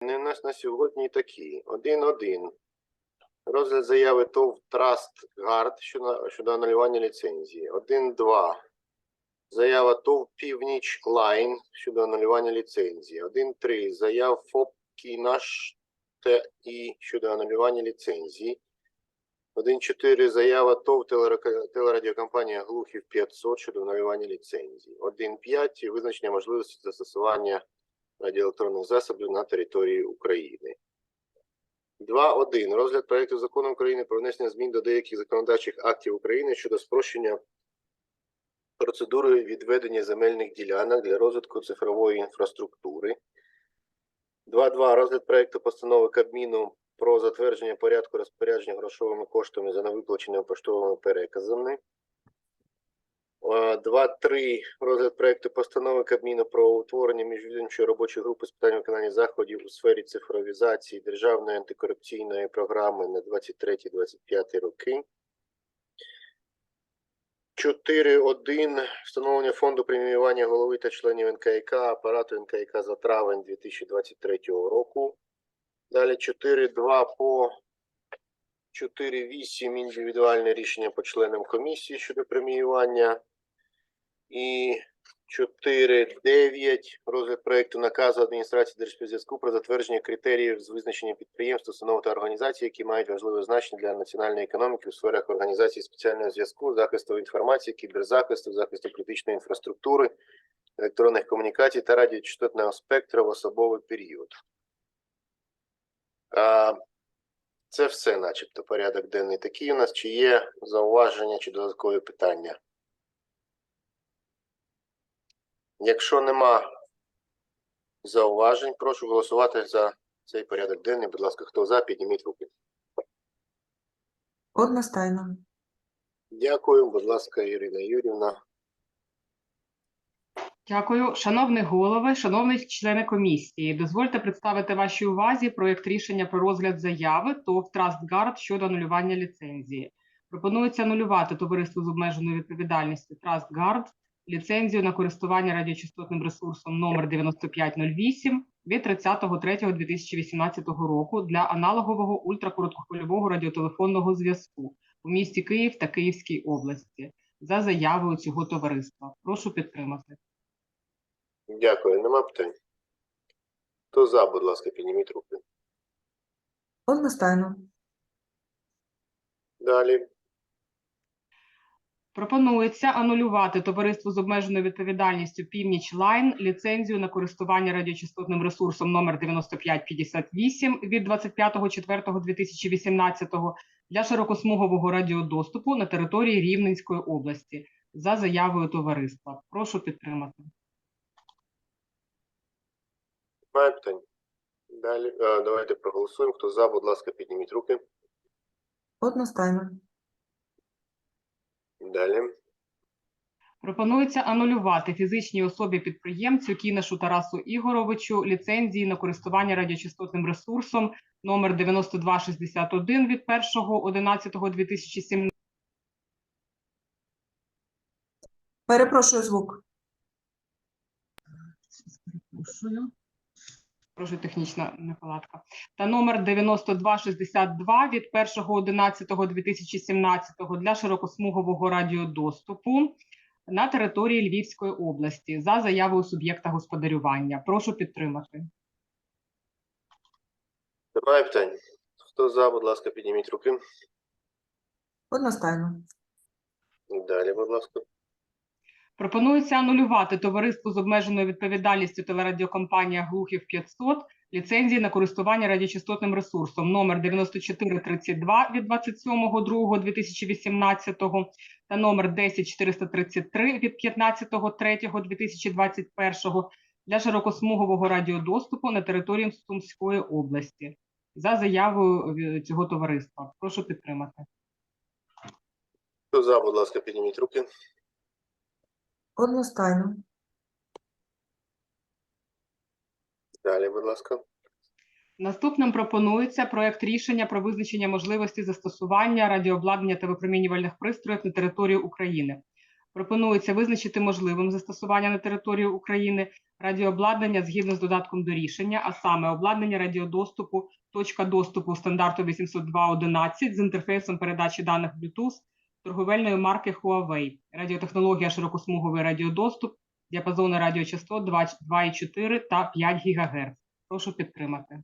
у нас на сьогодні такі. Один-один. Розгляд заяви ТОВ Траст Гард щодо, анулювання ліцензії. Один-два. Заява ТОВ Північ Лайн щодо анулювання ліцензії. Один-три. Заяв ФОП Кінаш ТІ щодо анулювання ліцензії. 1.4. Заява ТОВ телерадіокомпанія Глухів 500 щодо анулювання ліцензії. 1.5. Визначення можливості застосування радіоелектронних засобів на території України. 2.1. Розгляд проекту закону України про внесення змін до деяких законодавчих актів України щодо спрощення процедури відведення земельних ділянок для розвитку цифрової інфраструктури. 2.2. Розгляд проекту постанови Кабміну про затвердження порядку розпорядження грошовими коштами за невиплаченими поштовими переказами. Е, 2.3. Розгляд проекту постанови Кабміну про утворення міжвідомчої робочої групи з питань виконання заходів у сфері цифровізації державної антикорупційної програми на 23-25 роки. 4.1. Встановлення фонду преміювання голови та членів НКК, апарату НКК за травень 2023 року. Далі 4.2 по 4.8 індивідуальне рішення по членам комісії щодо преміювання. І 4.9 розгляд проекту наказу адміністрації Держспецзв'язку про затвердження критеріїв з визначення підприємств, установ та організацій, які мають важливе значення для національної економіки у сферах організації спеціального зв'язку, захисту інформації, кіберзахисту, захисту критичної інфраструктури, електронних комунікацій та радіочастотного спектра в особовий період. Це все, начебто, порядок денний такий у нас. Чи є зауваження чи додаткові питання? Якщо нема зауважень, прошу голосувати за цей порядок денний. Будь ласка, хто за, підніміть руки. Одностайно. Дякую, будь ласка, Ірина Юрівна. Дякую. Шановний голови, шановні члени комісії, дозвольте представити вашій увазі проєкт рішення про розгляд заяви ТОВ Трастгард щодо анулювання ліцензії. Пропонується анулювати товариство з обмеженою відповідальністю Трастгард ліцензію на користування радіочастотним ресурсом номер 9508 від 30.03.2018 року для аналогового ультракороткохвильового радіотелефонного зв'язку у місті Київ та Київській області за заявою цього товариства. Прошу підтримати. Дякую, нема питань. Хто за, будь ласка, підніміть руки. Одностайно. Далі. Пропонується анулювати товариству з обмеженою відповідальністю Північ Лайн ліцензію на користування радіочастотним ресурсом номер 9558 від 25.04.2018 для широкосмугового радіодоступу на території Рівненської області за заявою товариства. Прошу підтримати. Немає питань. Далі. Е, давайте проголосуємо. Хто за, будь ласка, підніміть руки. Одностайно. Далі. Пропонується анулювати фізичній особі підприємцю Кінашу Тарасу Ігоровичу ліцензії на користування радіочастотним ресурсом номер 9261 від 1.11.2017 Перепрошую звук. Перепрошую. Прошу технічна неполадка. Та номер 9262 від 1.11.2017 для широкосмугового радіодоступу на території Львівської області за заявою суб'єкта господарювання. Прошу підтримати. Немає питань. Хто за, будь ласка, підніміть руки. Одностайно. Далі, будь ласка. Пропонується анулювати товариству з обмеженою відповідальністю телерадіокомпанія Глухів 500 ліцензії на користування радіочастотним ресурсом номер 9432 від 27.02.2018 та номер 10433 від 15.03.2021 для широкосмугового радіодоступу на території Сумської області за заявою е, цього товариства. Прошу підтримати. За, будь ласка, підніміть руки. Одностайно. Далі, будь ласка. Наступним пропонується проект рішення про визначення можливості застосування радіообладнання та випромінювальних пристроїв на території України. Пропонується визначити можливим застосування на території України радіообладнання згідно з додатком до рішення, а саме обладнання радіодоступу, точка доступу стандарту 802.11 з інтерфейсом передачі даних Bluetooth торговельної марки Huawei, радіотехнологія широкосмуговий радіодоступ, діапазони радіочастот 2,4 та 5 ГГц. Прошу підтримати.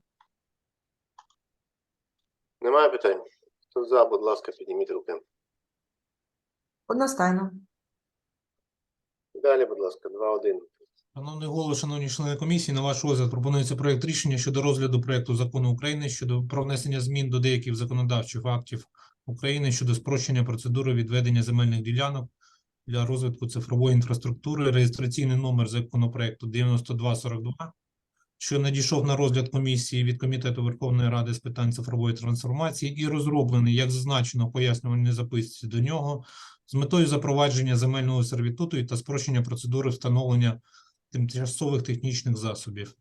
Немає питань? Хто за, будь ласка, підніміть руки. Одностайно. Далі, будь ласка, 2-1. Шановний голово, шановні члени комісії, на ваш розгляд пропонується проект рішення щодо розгляду проекту закону України щодо про внесення змін до деяких законодавчих актів України щодо спрощення процедури відведення земельних ділянок для розвитку цифрової інфраструктури. Реєстраційний номер законопроекту 9242, що надійшов на розгляд комісії від Комітету Верховної Ради з питань цифрової трансформації і розроблений, як зазначено в пояснювальній записці до нього, з метою запровадження земельного сервітуту та спрощення процедури встановлення тимчасових технічних засобів.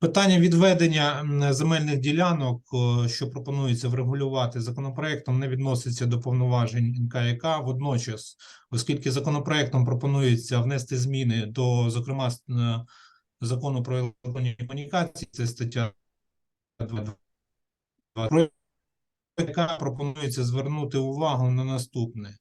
Питання відведення земельних ділянок, що пропонується врегулювати законопроектом, не відноситься до повноважень НКЯК. Водночас, оскільки законопроектом пропонується внести зміни до, зокрема, е, закону про електронні комунікації, це стаття 2.2. Про яка пропонується звернути увагу на наступне.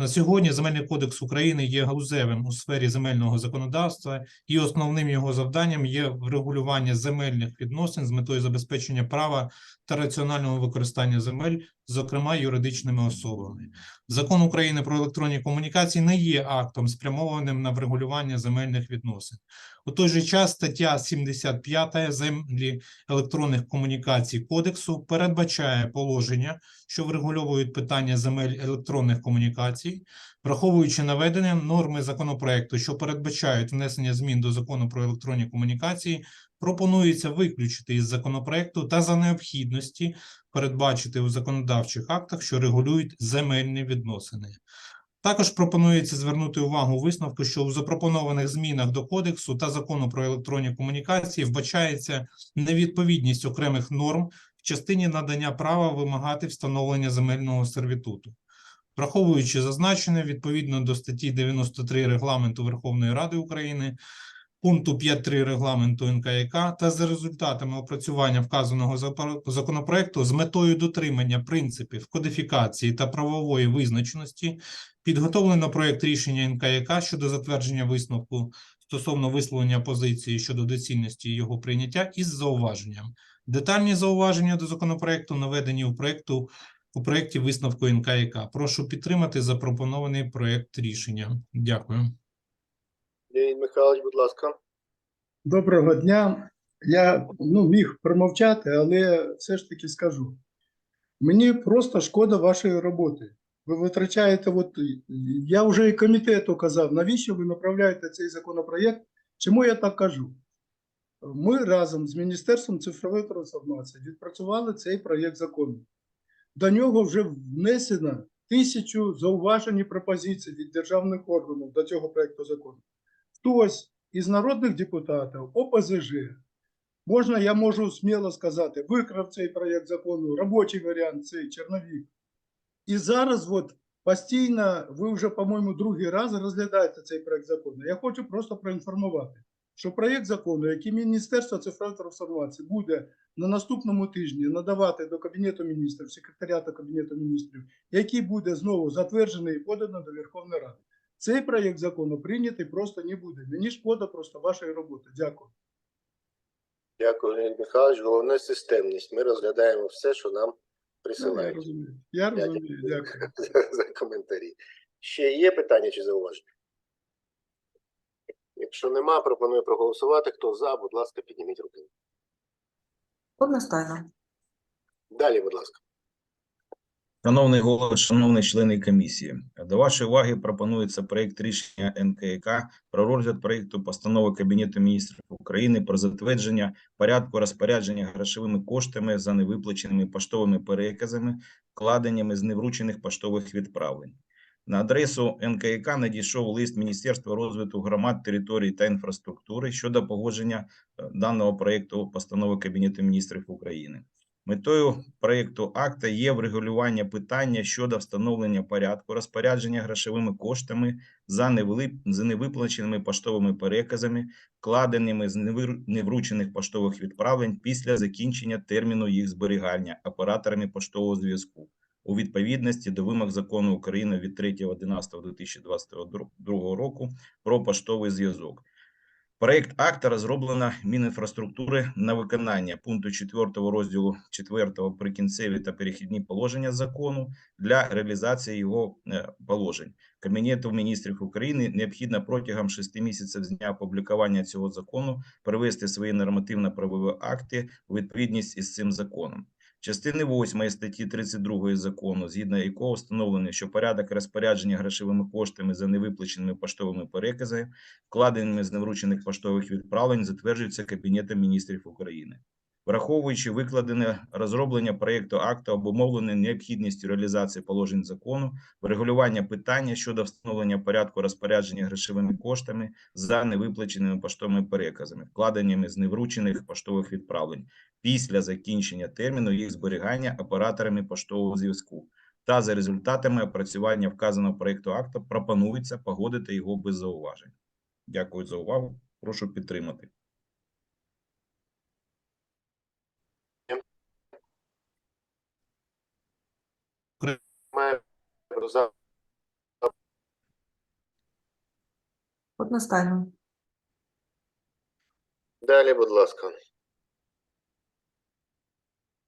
На сьогодні Земельний кодекс України є галузевим у сфері земельного законодавства, і основним його завданням є врегулювання земельних відносин з метою забезпечення права та раціонального використання земель, зокрема юридичними особами. Закон України про електронні комунікації не є актом, спрямованим на врегулювання земельних відносин. У той же час стаття 75 землі електронних комунікацій кодексу передбачає положення, що врегульовують питання земель електронних комунікацій, враховуючи наведення норми законопроекту, що передбачають внесення змін до закону про електронні комунікації, пропонується виключити із законопроекту та за необхідності передбачити у законодавчих актах, що регулюють земельні відносини. Також пропонується звернути увагу висновку, що у запропонованих змінах до кодексу та закону про електронні комунікації вбачається невідповідність окремих норм в частині надання права вимагати встановлення земельного сервітуту. Враховуючи зазначене, відповідно до статті 93 Регламенту Верховної Ради України, пункту 5.3 Регламенту НКЯК та за результатами опрацювання вказаного законопроекту з метою дотримання принципів кодифікації та правової визначеності підготовлено проект рішення НКЯК щодо затвердження висновку стосовно висловлення позиції щодо доцільності його прийняття із зауваженням. Детальні зауваження до законопроекту наведені у проекту у проекті висновку НКЯК. Прошу підтримати запропонований проект рішення. Дякую. Леонід Михайлович, будь ласка. Доброго дня. Я ну, міг промовчати, але все ж таки скажу. Мені просто шкода вашої роботи. Ви витрачаєте, от, я вже і комітету казав, навіщо ви направляєте цей законопроєкт? Чому я так кажу? Ми разом з Міністерством цифрової трансформації відпрацювали цей проєкт закону. До нього вже внесено тисячу зауважень і пропозицій від державних органів до цього проєкту закону. Хтось із народних депутатів ОПЗЖ, можна, я можу сміло сказати, викрав цей проєкт закону, робочий варіант, цей черновік. І зараз от постійно, ви вже, по-моєму, другий раз розглядаєте цей проєкт закону. Я хочу просто проінформувати, що проєкт закону, який Міністерство цифрової трансформації буде на наступному тижні надавати до Кабінету міністрів, секретаріату Кабінету міністрів, який буде знову затверджений і поданий до Верховної Ради. Цей проєкт закону прийнятий просто не буде. Мені шкода просто вашої роботи. Дякую. Дякую, Леонід Михайлович. Головне системність. Ми розглядаємо все, що нам Ну, я присилають розумію. Я Я розумію. Дякую. за коментарі. Ще є питання чи зауваження? Якщо нема, пропоную проголосувати. Хто за, будь ласка, підніміть руки. Одностайно. Далі, будь ласка. Шановний голово, шановні члени комісії, до вашої уваги пропонується проект рішення НКК про розгляд проекту постанови Кабінету міністрів України про затвердження порядку розпорядження грошовими коштами за невиплаченими поштовими переказами, вкладеннями з невручених поштових відправлень. На адресу НКК надійшов лист Міністерства розвитку громад, територій та інфраструктури щодо погодження е, даного проекту постанови Кабінету міністрів України. Метою проєкту акта є врегулювання питання щодо встановлення порядку розпорядження грошовими коштами за невиплаченими поштовими переказами, вкладеними з невручених поштових відправлень після закінчення терміну їх зберігання операторами поштового зв'язку у відповідності до вимог закону України від 3.11.2022 року про поштовий зв'язок. Проект акта розроблено Мінінфраструктури на виконання пункту 4 розділу 4 прикінцеві та перехідні положення закону для реалізації його е, положень. Кабінету міністрів України необхідно протягом 6 місяців з дня опублікування цього закону привести свої нормативно-правові акти у відповідність із цим законом. Частини 8 статті 32 закону, згідно якого встановлено, що порядок розпорядження грошовими коштами за невиплаченими поштовими переказами, вкладеними з невручених поштових відправлень, затверджується Кабінетом міністрів України. Враховуючи викладене розроблення проєкту акту обумовлене необхідністю реалізації положень закону, врегулювання питання щодо встановлення порядку розпорядження грошовими коштами за невиплаченими поштовими переказами, вкладеннями з невручених поштових відправлень після закінчення терміну їх зберігання операторами поштового зв'язку. Та за результатами опрацювання вказаного проєкту акту пропонується погодити його без зауважень. Дякую за увагу. Прошу підтримати. Має за Одностайно. далі, будь ласка.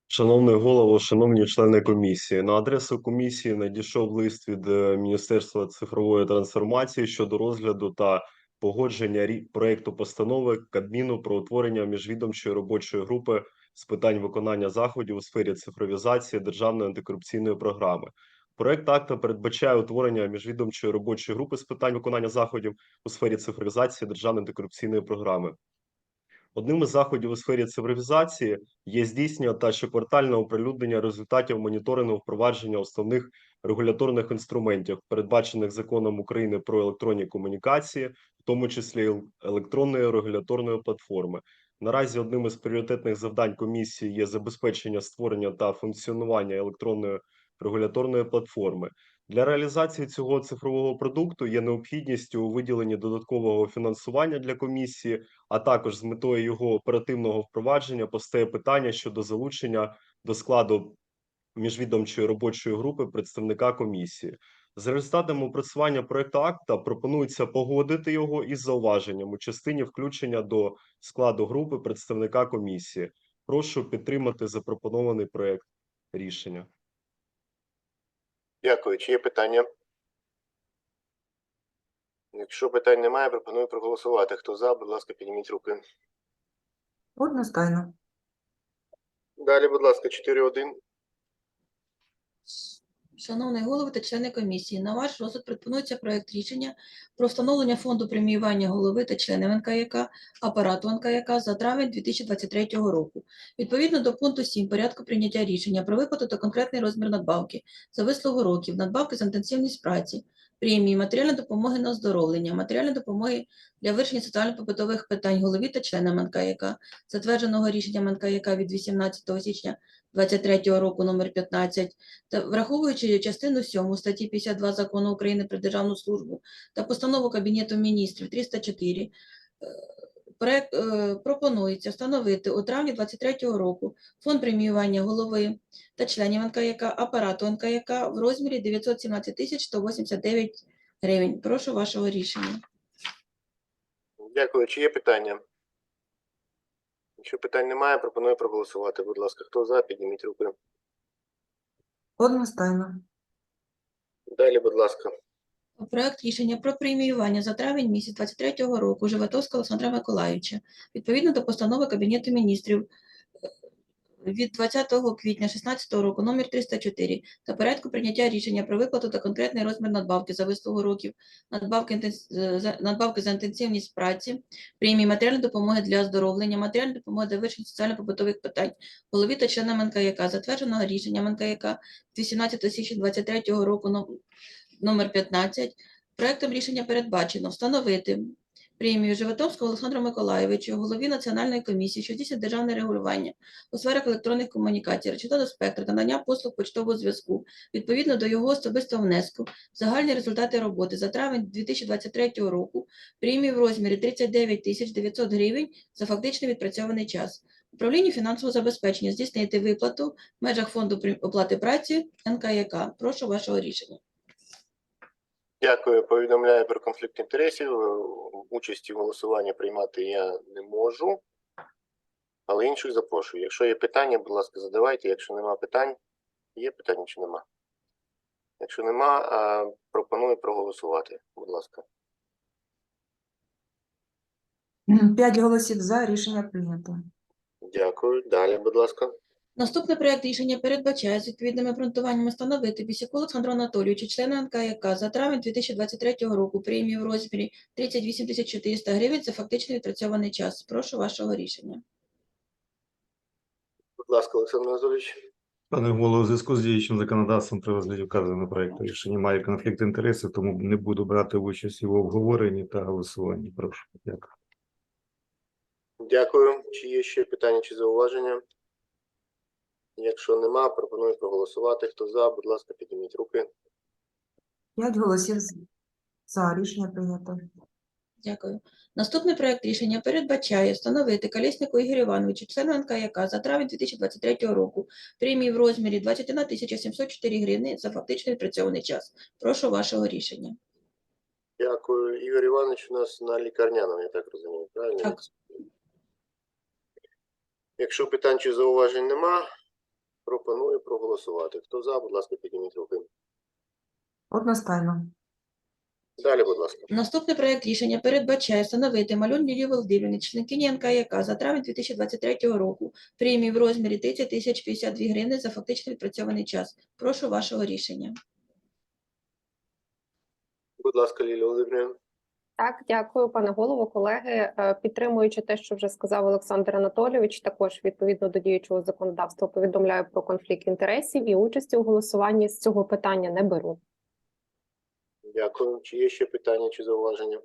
Шановний голово, шановні члени комісії, на адресу комісії надійшов лист від е, Міністерства цифрової трансформації щодо розгляду та погодження проекту постанови Кабміну про утворення міжвідомчої робочої групи з питань виконання заходів у сфері цифровізації державної антикорупційної програми. Проект акта передбачає утворення міжвідомчої робочої групи з питань виконання заходів у сфері цифровізації державної антикорупційної програми. Одним із заходів у сфері цифровізації є здійснення та щоквартальне оприлюднення результатів моніторингу впровадження основних регуляторних інструментів, передбачених законом України про електронні комунікації, в тому числі електронної регуляторної платформи. Наразі одним із пріоритетних завдань комісії є забезпечення створення та функціонування електронної регуляторної платформи. Для реалізації цього цифрового продукту є необхідністю у виділенні додаткового фінансування для комісії, а також з метою його оперативного впровадження постає питання щодо залучення до складу міжвідомчої робочої групи представника комісії. За результатами опрацювання проекту акта пропонується погодити його із зауваженням у частині включення до складу групи представника комісії. Прошу підтримати запропонований проект рішення. Дякую. Чи є питання? Якщо питань немає, пропоную проголосувати. Хто за, будь ласка, підніміть руки. Одностайно. Далі, будь ласка, 4.1. Шановний голови та члени комісії, на ваш розгляд пропонується проект рішення про встановлення фонду преміювання голови та членів НКЯК, апарату НКЯК за травень 2023 року. Відповідно до пункту 7 порядку прийняття рішення про виплату та конкретний розмір надбавки за вислугу років, надбавки за інтенсивність праці, премії, матеріальної допомоги на оздоровлення, матеріальної допомоги для вирішення соціально-побутових питань голові та членам НКЯК, затвердженого рішенням НКЯК від 18 січня 2023 року номер 15, та враховуючи частину 7 статті 52 Закону України про державну службу та постанову Кабінету міністрів 304, е, проект е, пропонується встановити у травні 2023 року фонд преміювання голови та членів НКЯК, апарату НКЯК в розмірі 917 тисяч 189 гривень. Прошу вашого рішення. Дякую. Чи є питання? Якщо питань немає, пропоную проголосувати. Будь ласка, хто за, підніміть руки. Одностайно. Далі, будь ласка. Проект рішення про преміювання за травень місяць 23 року Животовського Олександра Миколайовича відповідно до постанови Кабінету міністрів е, від 20 квітня 2016 року номер 304 та порядку прийняття рішення про виплату та конкретний розмір надбавки за вислугу років, надбавки, надбавки за інтенсивність праці, премії матеріальної допомоги для оздоровлення, матеріальної допомоги для вирішення соціально-побутових питань, голові та членам НКЯК, затвердженого рішенням НКЯК 18 січня 2023 року ном- номер 15. Проектом рішення передбачено встановити премію Животовському Олександру Миколайовичу, голові Національної комісії, що здійснює державне регулювання у сферах електронних комунікацій, речового спектру та надання послуг почтового зв'язку відповідно до його особистого внеску загальні результати роботи за травень 2023 року премію в розмірі 39 тисяч 900 гривень за фактично відпрацьований час. Управлінню фінансового забезпечення здійснити виплату в межах фонду оплати праці НКЯК. Прошу вашого рішення. Дякую. Повідомляю про конфлікт інтересів. Участі в голосуванні приймати я не можу, але інших запрошую. Якщо є питання, будь ласка, задавайте. Якщо нема питань, є питання чи нема? Якщо нема, пропоную проголосувати. Будь ласка. П'ять голосів за. Рішення прийнято. Дякую. Далі, будь ласка. Наступний проект рішення передбачає з відповідними обґрунтуваннями встановити Бісяку Олександру Анатолійовичу, члена НКЯК за травень 2023 року премію в розмірі 38 400 гривень за фактично відпрацьований час. Прошу вашого рішення. Будь ласка, Олександр Анатолійович. Пане голово, у зв'язку з діючим законодавством при розгляді вказаного проекту рішення має конфлікт інтересів, тому не буду брати участь в обговоренні та голосуванні. Прошу. Дякую. Дякую. Чи є ще питання чи зауваження? Якщо нема, пропоную проголосувати. Хто за, будь ласка, підніміть руки. П'ять голосів за. Рішення прийнято. Дякую. Наступний проект рішення передбачає встановити Колєснику Ігорю Івановичу, члену НКЯК за травень 2023 року премії в розмірі 21 704 гривні за фактично відпрацьований час. Прошу вашого рішення. Дякую. Ігор Іванович у нас на лікарняному, я так розумію, правильно? Так. Якщо питань чи зауважень нема, пропоную проголосувати. Хто за, будь ласка, підніміть руки. Одностайно. Далі, будь ласка. Наступний проект рішення передбачає встановити Малюн Лілії Володимирівні, членкині НКЯК за травень 2023 року премії в розмірі 30 тисяч 52 гривні за фактично відпрацьований час. Прошу вашого рішення. Будь ласка, Лілія Володимирівна. Так, дякую, пане голово, колеги. Е, Підтримуючи те, що вже сказав Олександр Анатолійович, також відповідно до діючого законодавства повідомляю про конфлікт інтересів і участі у голосуванні з цього питання не беру. Дякую. Чи є ще питання чи зауваження?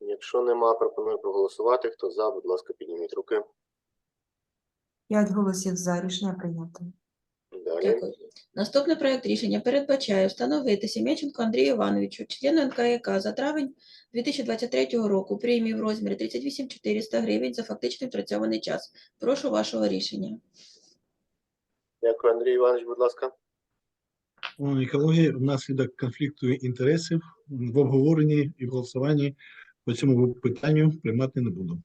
Якщо нема, пропоную проголосувати. Хто за, будь ласка, підніміть руки. П'ять голосів за. Рішення прийнято. Далі. Дякую. Наступний проект рішення передбачає встановити Сім'яченко Андрію Івановичу, члену НКЯК за травень 2023 року премію в розмірі 38 400 гривень за фактично відпрацьований час. Прошу вашого рішення. Дякую, Андрій Іванович, будь ласка. Шановні колеги, внаслідок конфлікту інтересів в обговоренні і в голосуванні по цьому питанню приймати не буду.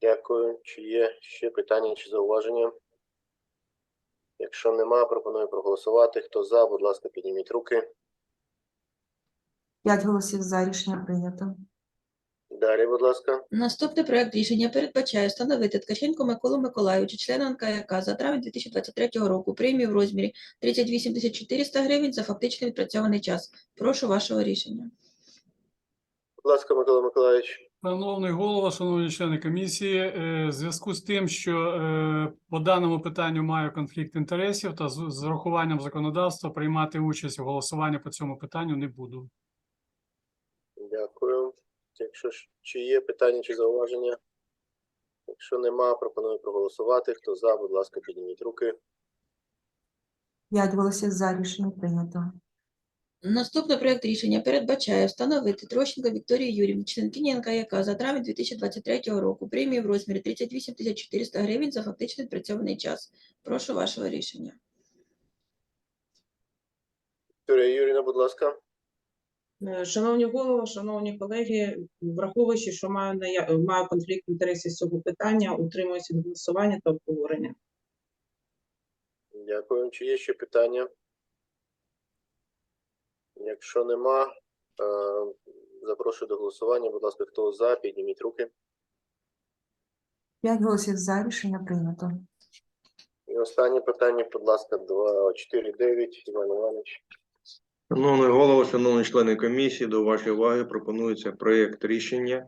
Дякую. Чи є ще питання чи зауваження? Якщо нема, пропоную проголосувати. Хто за, будь ласка, підніміть руки. П'ять голосів за. Рішення прийнято. Далі, будь ласка. Наступний проект рішення передбачає встановити Ткаченко Миколу Миколайовичу, члена НКЯК за травень 2023 року премію в розмірі 38 400 гривень за фактично відпрацьований час. Прошу вашого рішення. Будь ласка, Микола Миколаївич. Шановний голова, шановні члени комісії, е, в зв'язку з тим, що е, по даному питанню маю конфлікт інтересів та з з урахуванням законодавства приймати участь у голосуванні по цьому питанню не буду. Дякую. Якщо чи є питання чи зауваження? Якщо нема, пропоную проголосувати. Хто за, будь ласка, підніміть руки. П'ять голосів за. Рішення прийнято. Наступний проект рішення передбачає встановити Трощенко Вікторії Юрівні, членкині НКЯК за травень 2023 року премію в розмірі 38 400 гривень за фактично відпрацьований час. Прошу вашого рішення. Вікторія Юрійовна, будь ласка. Е, Шановні голови, шановні колеги, враховуючи, що маю маю конфлікт інтересів з цього питання, утримуюся від голосування та обговорення. Дякую. Чи є ще питання? Якщо нема, е, запрошую до голосування. Будь ласка, хто за, підніміть руки. П'ять голосів за. Рішення прийнято. І останнє питання, будь ласка, 2, 4, 9, Іван Іванович. Шановний голово, шановні члени комісії, до вашої уваги пропонується проєкт рішення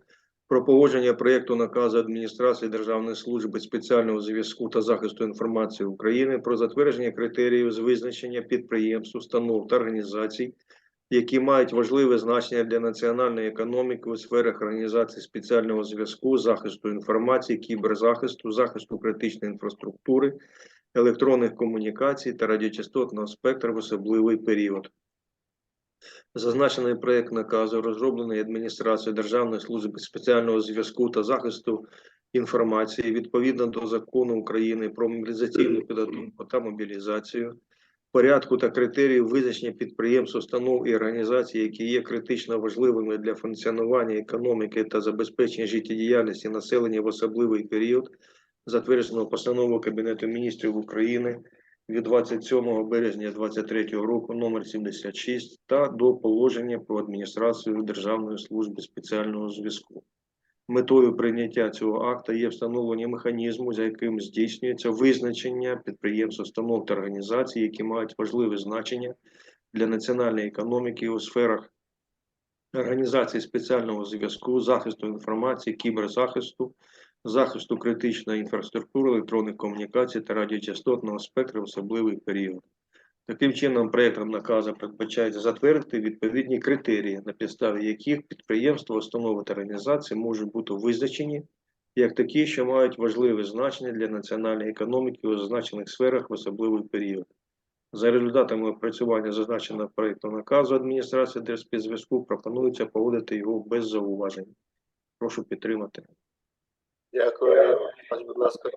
про погодження проєкту наказу адміністрації Державної служби спеціального зв'язку та захисту інформації України про затвердження критеріїв з визначення підприємств, установ та організацій, які мають важливе значення для національної економіки у сферах організації спеціального зв'язку, захисту інформації, кіберзахисту, захисту критичної інфраструктури, електронних комунікацій та радіочастотного спектру в особливий період. Зазначений проект наказу розроблений адміністрацією Державної служби спеціального зв'язку та захисту інформації відповідно до закону України про мобілізаційну підготовку та мобілізацію, порядку та критеріїв визначення підприємств, установ і організацій, які є критично важливими для функціонування економіки та забезпечення життєдіяльності населення в особливий період, затвердженого постановою Кабінету міністрів України від 27 березня 2023 року номер 76 та до положення про адміністрацію Державної служби спеціального зв'язку. Метою прийняття цього акта є встановлення механізму, за яким здійснюється визначення підприємств, установ та організацій, які мають важливе значення для національної економіки у сферах організації спеціального зв'язку, захисту інформації, кіберзахисту, захисту критичної інфраструктури, електронних комунікацій та радіочастотного спектру в особливий період. Таким чином, проектом наказу передбачається затвердити відповідні критерії, на підставі яких підприємства, установи та організації можуть бути визначені як такі, що мають важливе значення для національної економіки у зазначених сферах в особливий період. За результатами опрацювання зазначеного проекту наказу адміністрації Держспецзв'язку пропонується погодити його без зауважень. Прошу підтримати. Дякую. Будь ласка.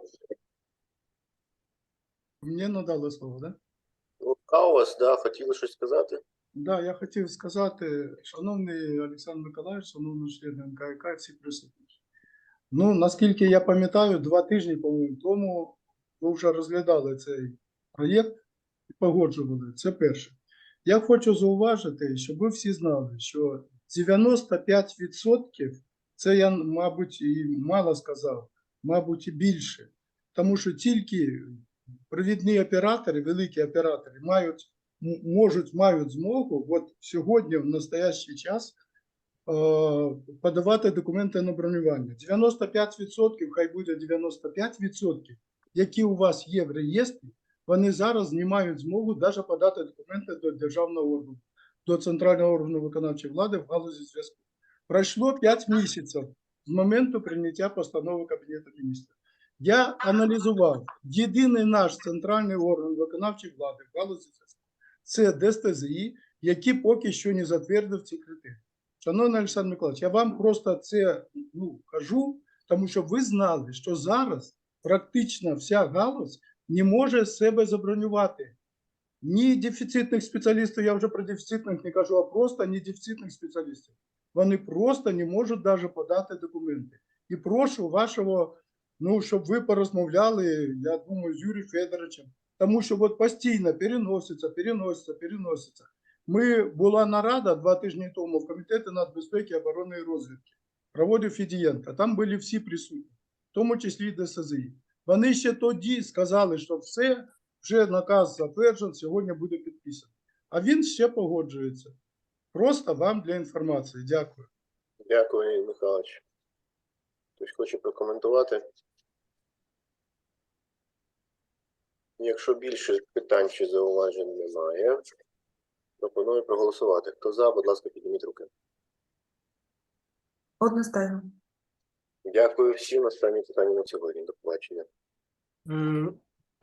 Мені надали слово, да? Лука у вас, да, хотіли щось сказати? Да, я хотів сказати, шановний Олександр Миколаївич, шановний член НКК, всі присутні. Ну, наскільки я пам'ятаю, два тижні, по-моєму, тому ви вже розглядали цей проєкт і погоджували. Це перше. Я хочу зауважити, щоб ви всі знали, що 95% це я, мабуть, і мало сказав, мабуть, і більше. Тому що тільки провідні оператори, великі оператори мають можуть, мають змогу от сьогодні, в настоящий час, е, подавати документи на бронювання. 95%, хай буде 95%, які у вас є в реєстрі, вони зараз не мають змогу навіть подати документи до державного органу, до центрального органу виконавчої влади в галузі зв'язку. Пройшло 5 місяців з моменту прийняття постанови Кабінету міністрів. Я аналізував єдиний наш центральний орган виконавчої влади в галузі це ДСТЗІ, який поки що не затвердив ці критерії. Шановний Олександр Миколаївич, я вам просто це ну, кажу, тому що ви знали, що зараз практично вся галузь не може себе забронювати. Ні дефіцитних спеціалістів, я вже про дефіцитних не кажу, а просто ні дефіцитних спеціалістів. Вони просто не можуть навіть подати документи. І прошу вашого, ну, щоб ви порозмовляли, я думаю, з Юрієм Федоровичем, тому що от постійно переноситься, переноситься, переноситься. Ми була нарада два тижні тому в Комітеті нацбезпеки, оборони і розвідки. Проводив Фідієнко. Там були всі присутні, в тому числі і ДСЗІ. Вони ще тоді сказали, що все, вже наказ затверджений, сьогодні буде підписаний. А він ще погоджується. Просто вам для інформації. Дякую. Дякую, Михайлович. Хтось хоче прокоментувати? Якщо більше питань чи зауважень немає, пропоную проголосувати. Хто за, будь ласка, підніміть руки. Одностайно. Дякую всім. Останні питання на сьогодні. До побачення.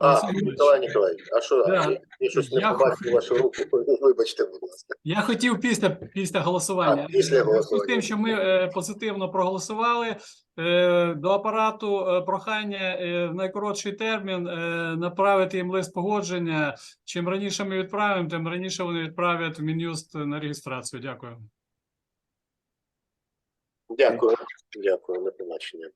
А, Миколай Ильич, а що? Да. Я щось не побачив вашу руку. Вибачте, будь ласка. Я хотів після, після голосування. А, після Е, зв'язку з тим, що ми е, позитивно проголосували, е, до апарату е, прохання е, в найкоротший термін е, направити їм лист погодження. Чим раніше ми відправимо, тим раніше вони відправлять в Мін'юст на реєстрацію. Дякую. Дякую. Дякую, на побачення.